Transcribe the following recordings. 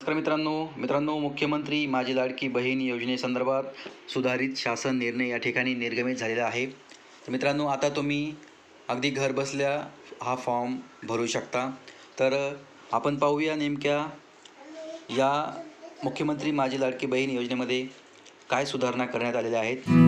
नमस्कार मित्रांनो. मित्रांनो मुख्यमंत्री माझी लाडकी बहीण योजनेसंदर्भात सुधारित शासन निर्णय या ठिकाणी निर्गमित झालेला आहे. तर मित्रांनो आता तुम्ही अगदी घर बसल्या हा फॉर्म भरू शकता. तर आपण पाहूया नेमक्या या मुख्यमंत्री माझी लाडकी बहीण योजनेमध्ये काय सुधारणा करण्यात आलेल्या आहेत.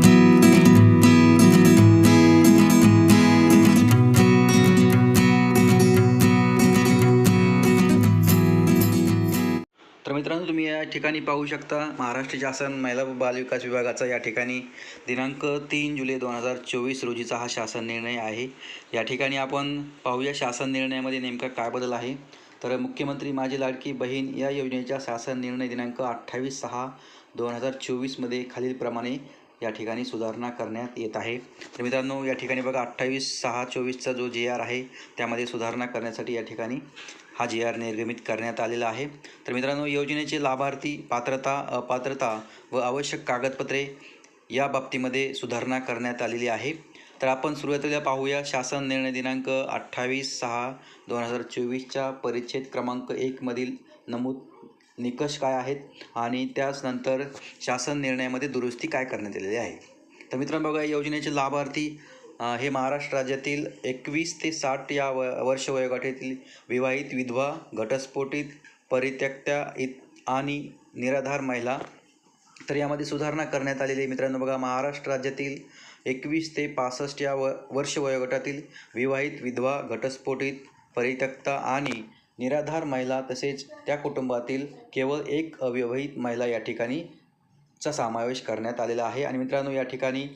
या ठिकाणी पाहू शकता महाराष्ट्र शासन महिला व बालविकास विभागाचा या ठिकाणी दिनांक तीन जुलै दोन हजार चोवीस रोजीचा हा शासन निर्णय आहे. या ठिकाणी आपण पाहूया शासन निर्णयामध्ये नेमका काय बदल आहे. तर मुख्यमंत्री माझी लाडकी बहीण या योजनेच्या शासन निर्णय दिनांक अठ्ठावीस सहा दोन हजार चोवीसमध्ये खालीलप्रमाणे या ठिकाणी सुधारणा करण्यात येत आहे. तर मित्रांनो या ठिकाणी बघा अठ्ठावीस सहा चोवीसचा जो जे आर आहे त्यामध्ये सुधारणा करण्यासाठी या ठिकाणी हा जी आर निर्गमित करण्यात आलेला आहे. तर मित्रांनो योजनेचे लाभार्थी पात्रता अपात्रता व आवश्यक कागदपत्रे या बाबतीमध्ये सुधारणा करण्यात आलेली आहे. तर आपण सुरुवातीला पाहूया. शासन निर्णय दिनांक अठ्ठावीस सहा दोन हजार चोवीसच्या परिच्छेद क्रमांक एकमधील नमूद निकष काय आहेत आणि त्याच नंतर शासन निर्णयामध्ये दुरुस्ती काय करण्यात आलेली आहे. तर मित्रांनो बघा योजनेचे लाभार्थी हे महाराष्ट्र राज्यातील एकवीस ते साठ या व वर्ष वयोगटातील विवाहित विधवा घटस्फोटित परित्यक्त्या इत आणि निराधार महिला. तर यामध्ये सुधारणा करण्यात आलेली आहे मित्रांनो. बघा महाराष्ट्र राज्यातील एकवीस ते पासष्ट या व वर्ष वयोगटातील विवाहित विधवा घटस्फोटित परित्यक्ता आणि निराधार महिला तसेच त्या कुटुंबातील केवळ एक अविवाहित महिला या ठिकाणी चा समावेश करण्यात आलेला आहे. आणि मित्रांनो या ठिकाणी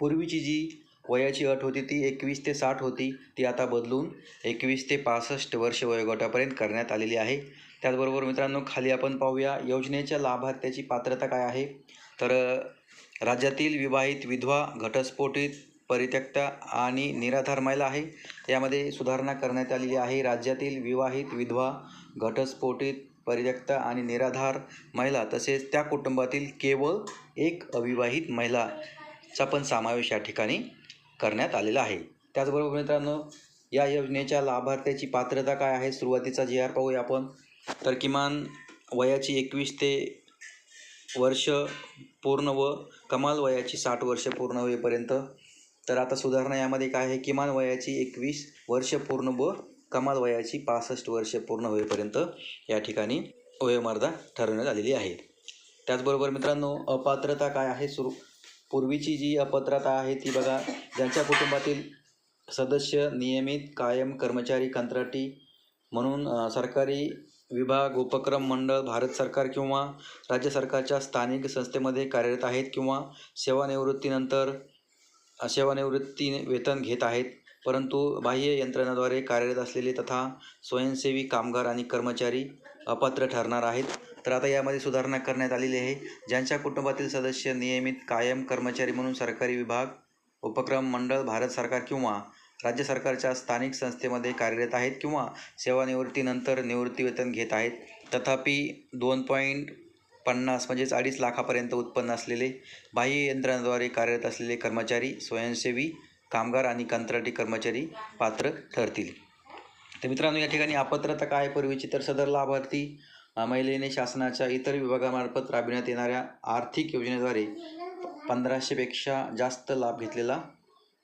पूर्वीची जी वयाची अट होती ती एकवीस ते साठ होती. ती आता बदलून एकवीस ते पासष्ट वर्ष वयोगटापर्यंत करण्यात आलेली आहे. त्याचबरोबर मित्रांनो खाली आपण पाहूया योजनेच्या लाभार्थ्याची पात्रता काय आहे? तर राज्यातील विवाहित विधवा घटस्फोटित परित्यक्ता आणि निराधार महिला आहे. यामध्ये सुधारणा करण्यात आलेली आहे. राज्यातील विवाहित विधवा घटस्फोटित परित्यक्ता आणि निराधार महिला तसेच त्या कुटुंबातील केवळ एक अविवाहित महिलाचा पण समावेश या ठिकाणी करण्यात आलेला आहे. त्याचबरोबर मित्रांनो या योजनेच्या लाभार्थ्याची पात्रता काय आहे? सुरुवातीचा जी आर पाहूया आपण. तर किमान वयाची एकवीस ते वर्ष पूर्ण व कमाल वयाची साठ वर्ष पूर्ण होईपर्यंत. तर आता सुधारणा यामध्ये काय आहे? किमान वयाची एकवीस वर्ष पूर्ण व कमाल वयाची पासष्ट वर्ष पूर्ण होईपर्यंत या ठिकाणी वयोमर्यादा ठरवण्यात आलेली आहे. त्याचबरोबर मित्रांनो अपात्रता काय आहे? सुरू पूर्वीची जी अपात्रता आहे ती बघा ज्यांच्या कुटुंबातील सदस्य नियमित कायम कर्मचारी कंत्राटी म्हणून सरकारी विभाग उपक्रम मंडळ भारत सरकार किंवा राज्य सरकारच्या स्थानिक संस्थेमध्ये कार्यरत आहेत किंवा सेवानिवृत्तीनंतर सेवानिवृत्ती वेतन घेत आहेत. परंतु बाह्य यंत्रणाद्वारे कार्यरत असलेले तथा स्वयंसेवी कामगार आणि कर्मचारी अपात्र ठरणार आहेत. तर आता यामध्ये सुधारणा करण्यात आलेली आहे. ज्यांच्या कुटुंबातील सदस्य नियमित कायम कर्मचारी म्हणून सरकारी विभाग उपक्रम मंडळ भारत सरकार किंवा राज्य सरकारच्या स्थानिक संस्थेमध्ये कार्यरत आहेत किंवा सेवानिवृत्तीनंतर निवृत्तीवेतन घेत आहेत. तथापि दोन पॉईंट पन्नास म्हणजेच अडीच लाखापर्यंत उत्पन्न असलेले बाह्य यंत्रणाद्वारे कार्यरत असलेले कर्मचारी स्वयंसेवी कामगार आणि कंत्राटी कर्मचारी पात्र ठरतील. तर मित्रांनो या ठिकाणी अपात्रता काय पूर्वीची? तर सदर लाभार्थी महिलेने शासनाच्या इतर विभागामार्फत राबविण्यात येणाऱ्या आर्थिक योजनेद्वारे पंधराशेपेक्षा जास्त लाभ घेतलेला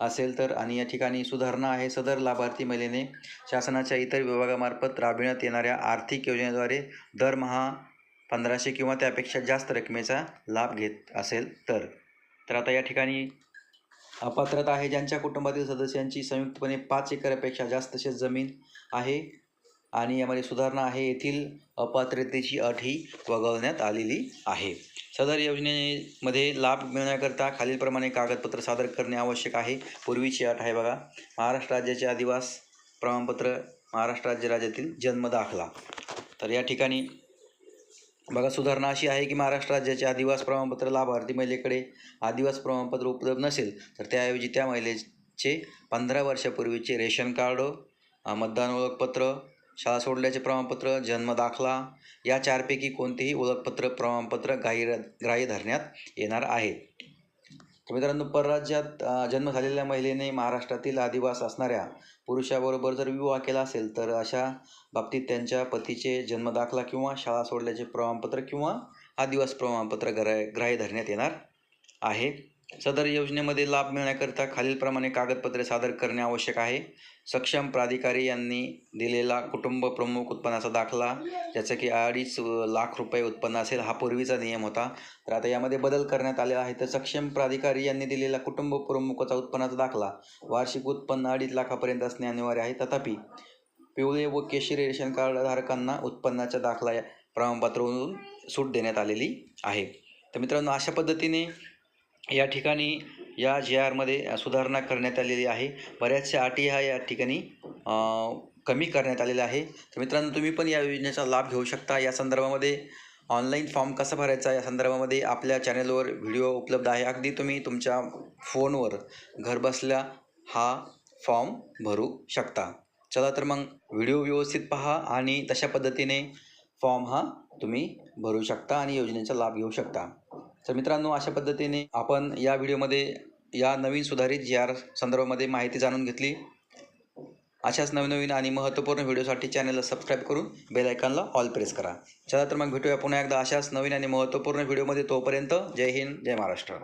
असेल तर आणि या ठिकाणी सुधारणा आहे. सदर लाभार्थी महिलेने शासनाच्या इतर विभागामार्फत राबविण्यात येणाऱ्या आर्थिक योजनेद्वारे दरमहा पंधराशे किंवा त्यापेक्षा जास्त रकमेचा लाभ घेत असेल तर. तर आता या ठिकाणी अपात्रता आहे. ज्यांच्या कुटुंबातील सदस्यांची संयुक्तपणे पाच एकरपेक्षा जास्त शेत जमीन आहे आणि यामध्ये सुधारणा आहे येथील अपात्रतेची अट ही वगळण्यात आलेली आहे. सदर योजनेमध्ये लाभ मिळण्याकरता खालीलप्रमाणे कागदपत्र सादर करणे आवश्यक आहे. पूर्वीची अट आहे बघा महाराष्ट्र राज्याचे आदिवास प्रमाणपत्र महाराष्ट्र राज्य राज्यातील जन्म दाखला. तर या ठिकाणी बघा सुधारणा अशी आहे की महाराष्ट्र राज्याचे आदिवास प्रमाणपत्र लाभार्थी महिलेकडे आदिवास प्रमाणपत्र उपलब्ध नसेल तर त्याऐवजी त्या महिलेचे पंधरा वर्षापूर्वीचे रेशन कार्ड मतदान ओळखपत्र शाळा सोडल्याचे प्रमाणपत्र जन्म दाखला या चारपैकी कोणतेही ओळखपत्र प्रमाणपत्र ग्राह्य ग्राह्य धरण्यात येणार आहे. तर मित्रांनो परराज्यात जन्म झालेल्या महिलेने महाराष्ट्रातील आदिवास असणाऱ्या पुरुषाबरोबर जर विवाह केला असेल तर अशा बाबतीत त्यांच्या पतीचे जन्मदाखला किंवा शाळा सोडल्याचे प्रमाणपत्र किंवा आदिवास प्रमाणपत्र ग्राह्य ग्राह्य धरण्यात येणार आहे. सदर योजनेमध्ये लाभ मिळण्याकरिता खालीलप्रमाणे कागदपत्रे सादर करणे आवश्यक आहे. सक्षम प्राधिकारी यांनी दिलेला कुटुंब प्रमुख उत्पन्नाचा दाखला ज्याचं की अडीच लाख रुपये उत्पन्न असेल हा पूर्वीचा नियम होता. तर आता यामध्ये बदल करण्यात आलेला आहे. तर सक्षम प्राधिकारी यांनी दिलेला कुटुंब प्रमुखाचा उत्पन्नाचा दाखला वार्षिक उत्पन्न अडीच लाखापर्यंत असणे अनिवार्य आहे. तथापि पिवळे व केशरी रेशन कार्डधारकांना उत्पन्नाच्या दाखला या प्रमाणपत्रावरून सूट देण्यात आलेली आहे. तर मित्रांनो अशा पद्धतीने या ठिकाणी या जे आरमध्ये सुधारणा करण्यात आलेली आहे. बऱ्याचशा अटी ह्या या ठिकाणी कमी करण्यात आलेल्या आहे. तर मित्रांनो तुम्ही पण या योजनेचा लाभ घेऊ शकता. या संदर्भामध्ये ऑनलाईन फॉर्म कसा भरायचा या संदर्भामध्ये आपल्या चॅनलवर व्हिडिओ उपलब्ध आहे. अगदी तुम्ही तुमच्या फोनवर घरबसल्या हा फॉर्म भरू शकता. चला तर मग व्हिडिओ व्यवस्थित पहा आणि तशा पद्धतीने फॉर्म हा तुम्ही भरू शकता आणि योजनेचा लाभ घेऊ शकता. तर मित्रांनो अशा पद्धतीने आपण या व्हिडिओमध्ये या नवीन सुधारित जी आर संदर्भामध्ये माहिती जाणून घेतली. अशाच नवनवीन आणि महत्त्वपूर्ण व्हिडिओसाठी चॅनलला सबस्क्राईब करून बेल आयकॉनला ऑल प्रेस करा. चला तर मग भेटूया पुन्हा एकदा अशाच नवीन आणि महत्त्वपूर्ण व्हिडिओमध्ये तोपर्यंत जय हिंद जय महाराष्ट्र.